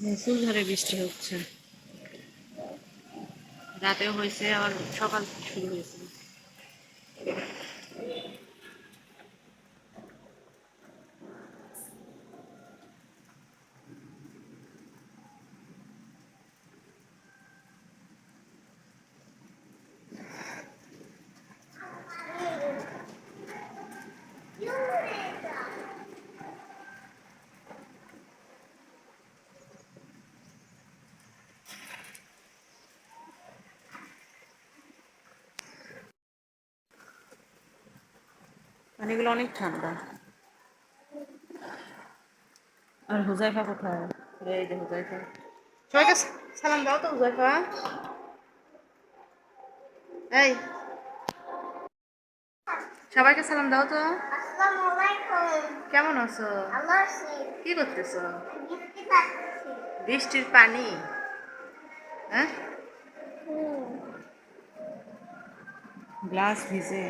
মুসুলধারে বৃষ্টি হচ্ছে। রাতেও হয়েছে আবার সকাল শুরু হয়েছে। পানিগুলো অনেক ঠান্ডা। আর হুজাইফা কোথায়? এই যে হুজাইফা। সবাইকে সালাম দাও তো হুজাইফা। এই। সবাইকে সালাম দাও তো। কেমন আছো? কি করতেছো? বৃষ্টির পানি? হ্যাঁ? গ্লাস ভিজে।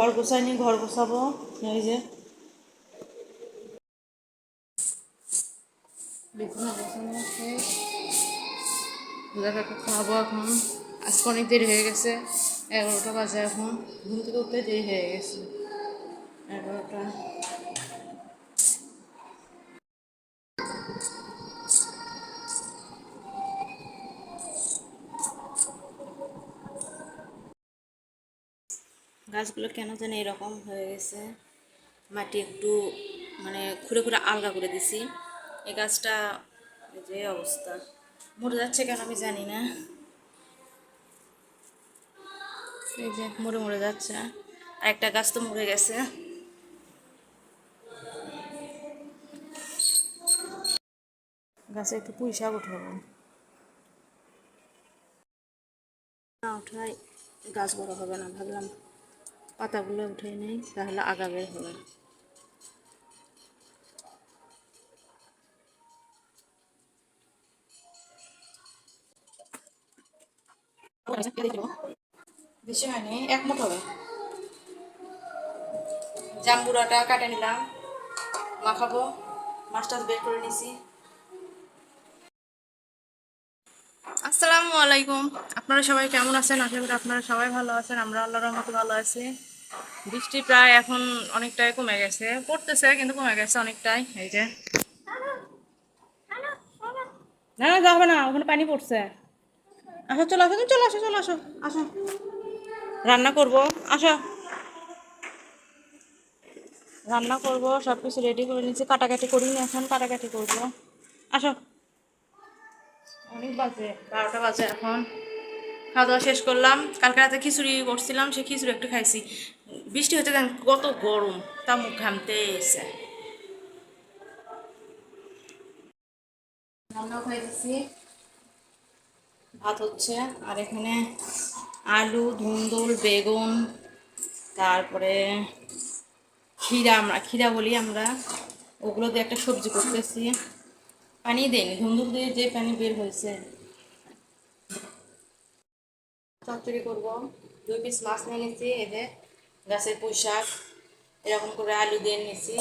ঘর গোছাইনি ঘর গোছাবো। এই যে। বিছানা গোছানো শেষ দুলাভাইকে খাওয়াবো এখন। আজকে অনেক দেরি হয়ে গেছে। এগারোটা বাজে এখন। ঘুম থেকে উঠতে দেরি হয়ে গেছে। এগারোটা। গাছগুলো কেন যেন এরকম হয়ে গেছে। মাটি একটু মানে খুঁড়ে খুঁড়ে আলগা করে দিছি। এই গাছটা যে অবস্থা। মরে যাচ্ছে কেন আমি জানি না। এই যে মরে মরে যাচ্ছে। আর একটা গাছ তো মরে গেছে। গাছে একটু পুঁই শাক উঠাবো না উঠাই গাছ বড় হবে না, ভাবলাম। পাতাগুলো উঠে নেই, তাহলে আগা বের হবে বেশি হয়নি এক মুঠ হবে। জাম্বুরাটা কাটে নিলাম, মাখাবো মাছটা বের করে নিছি। আসসালামু আলাইকুম, আপনারা সবাই কেমন আছেন? আশা করি আপনারা সবাই ভালো আছেন, আমরা আল্লাহর রহমতে ভালো আছি। বৃষ্টি প্রায় এখন অনেকটাই কমে গেছে। পড়তেছে, কিন্তু কমে গেছে অনেকটাই, এই যে। না না যাবে না, ওখানে পানি পড়ছে। আসো, চলো আসো চলো আসো চলো, আসো আসো। রান্না করব, আসো। রান্না করব সব কিছু রেডি করে নিচ্ছি কাটাকাটি করিনি এখন, কাটাকাটি করব। আসো। অনেক বাজে, বারোটা বাজে এখন। খাওয়া দাওয়া শেষ করলাম। কালকে রাতে খিচুড়ি করছিলাম সে খিচুড়ি একটু খাইছি। বৃষ্টি হতে দেন কত গরম, তা মুখ ঘামতে এসে। ভাত হচ্ছে, আর এখানে আলু, ধুন্দুল, বেগুন, তারপরে ক্ষীরা আমরা, ক্ষীরা বলি আমরা। ওগুলো দিয়ে একটা সবজি করতেছি। পানি দেয়নি ধুন্দুল দিয়ে যে পানি বের হয়েছে। চচ্চড়ি করব। দুই পিস মাছ নিয়ে নিচ্ছি যে গাছের পুঁই শাক এরকম করে আলু দিয়ে নিয়েছি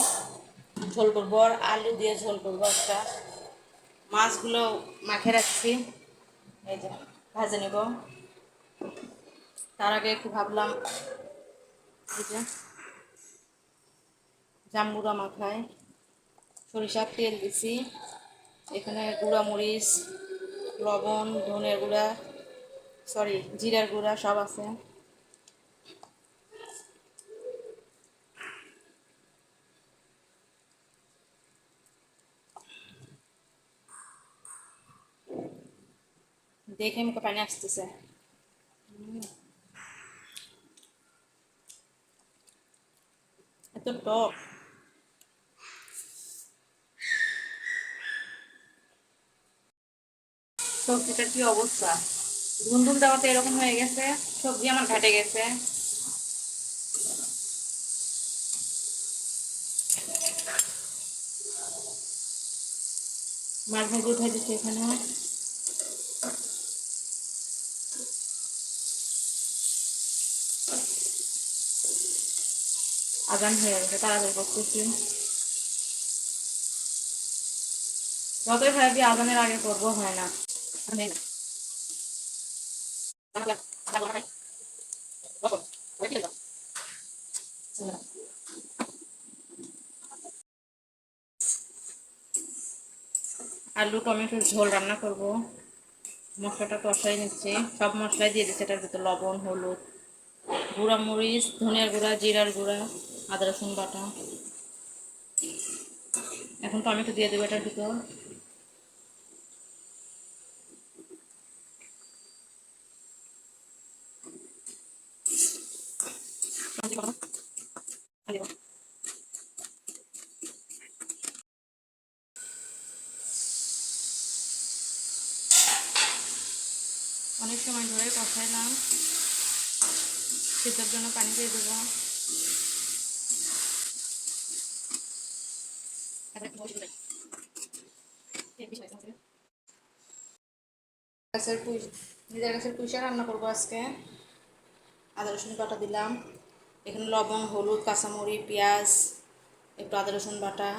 ঝোল করব, আর আলু দিয়ে ঝোল করব একটা। মাছগুলো মাখে রাখছি। এই যে, ভাজে নেব। তার আগে একটু ভাবলাম, এই যে জাম্বুরা মাখায়। সরিষার তেল দিছি। এখানে গুঁড়া মরিচ, লবণ, ধনের গুঁড়া সরি জিরার গুঁড়া সব আছে। দেখে মুখে পানি আসতেছে। এত টক। সবজিটার কি অবস্থা? ধুন্দুল দেওয়াতে এরকম হয়ে গেছে, সবজি আমার ঘাটে গেছে। মাছ ভাজি উঠাই দিচ্ছি এখানে। আজান হয়ে গেছে, তাড়াতাড়ি করতেছি যতই ভাবি আজানের আগে করব, হয় না। আলু টমেটোর ঝোল রান্না করব। মশলাটা কষাই নিচ্ছি। সব মশলাই দিয়ে দিচ্ছে, এটার ভিতর লবণ, হলুদ, গুঁড়া মরিচ, ধনিয়ার গুঁড়া, জিরার গুঁড়া। আদা রসুন বাটা। এখন টমেটো দিয়ে দেবো এটার ভিতর অনেক সময় ধরে কষাইলাম। সেটার জন্য পানি দিয়ে দেবো। গাছের পুঁই নিজের গাছের পুঁই শাক রান্না করব আজকে। আদা রসুন বাটা দিলাম। এখানে লবণ, হলুদ কাঁচামরি পেঁয়াজ, একটু আদা রসুন বাটা।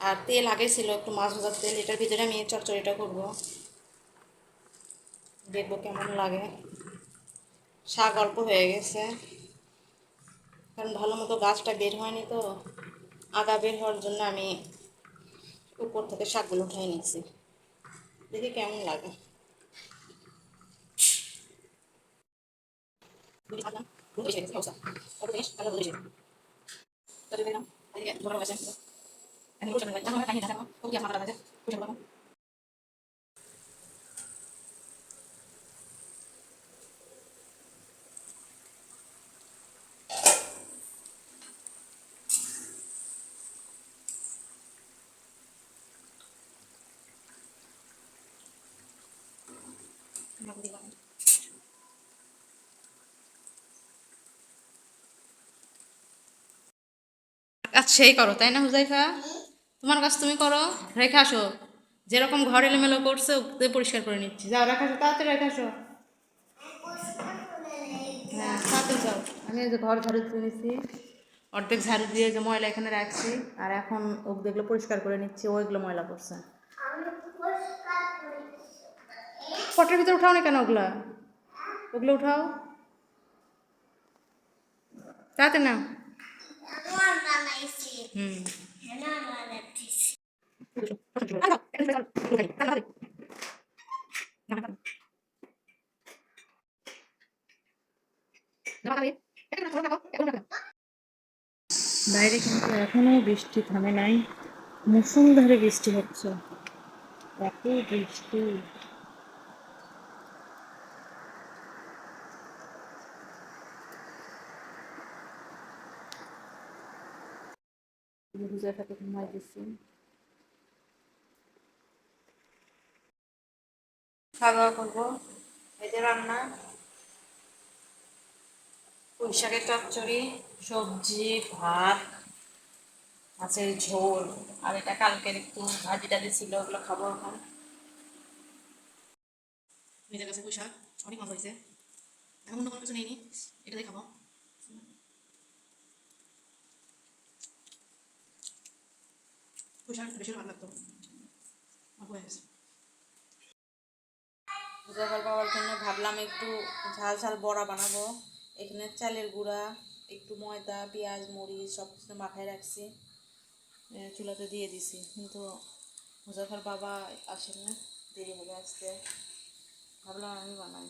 আর তেল আগে ছিল, একটু মাছ ভাজার তেল। এটার ভিতরে আমি চচ্চড়িটা করব। দেখব কেমন লাগে। শাক অল্প হয়ে গেছে। কারণ ভালো মতো গাছটা বের হয়নি তো। আগা বের হওয়ার জন্য আমি উপর থেকে শাকগুলো উঠাই নিচ্ছি দেখি কেমন লাগে। Bunu yukarıdan bunu da işleyelim. Yoksa orada değiş, kadar bunu işleyelim. Tabii benim. Hadi gel, sonra başlayalım. Hani bu çabuk. Tamam, ben yine tamam. Bu yapma kadar. Bu çabuk. সেই করো, তাই না হুজাইফা? তোমার কাজ তুমি করো, রেখে আসো। যেরকম ঘর এলোমেলো করছে ওকে পরিষ্কার করে নিচ্ছি। যাও, রেখে আসো, তাড়াতাড়ি রেখে আসো। হ্যাঁ তাড়াতাড়ি যাও। আমি যে ঘর ঝাড়ু দিয়ে নিচ্ছি অর্ধেক ঝাড়ু দিয়ে যে ময়লা এখানে রাখছি, আর এখন ওগুলো পরিষ্কার করে নিচ্ছি, ওইগুলো ময়লা করছে পটের ভিতরে উঠাও না কেন ওগুলা? ওগুলো উঠাও। তাড়াতাড়ি না বাইরে কিন্তু এখনও বৃষ্টি থামে নাই। মুসুলধারে বৃষ্টি হচ্ছে। এত বৃষ্টি। হুজাফাকে ঘুমাই দিচ্ছি খাওয়া দাওয়া করব এই রান্না পুঁই চচ্চড়ি সবজি ভাত মাছের ঝোল আর এটা কালকের একটু ভাজি টাজি ছিল ওগুলো খাব এখন নিজের কাছে শাক অনেক মজা হয়েছে অন্য কোনো কিছু নেইনি এটাই খাব হয়ে গেছে জহর বাবার জন্য ভাবলাম একটু ঝাল ঝাল বড়া বানাবো। এখানে চালের গুঁড়া, একটু ময়দা, পেঁয়াজ, মরিচ সব কিছু মাথায় রাখছি। চুলাতে দিয়ে দিছি। কিন্তু মুজাফর বাবা আসেন না। দেরি হবে আসতে ভাবলাম আমি বানাই।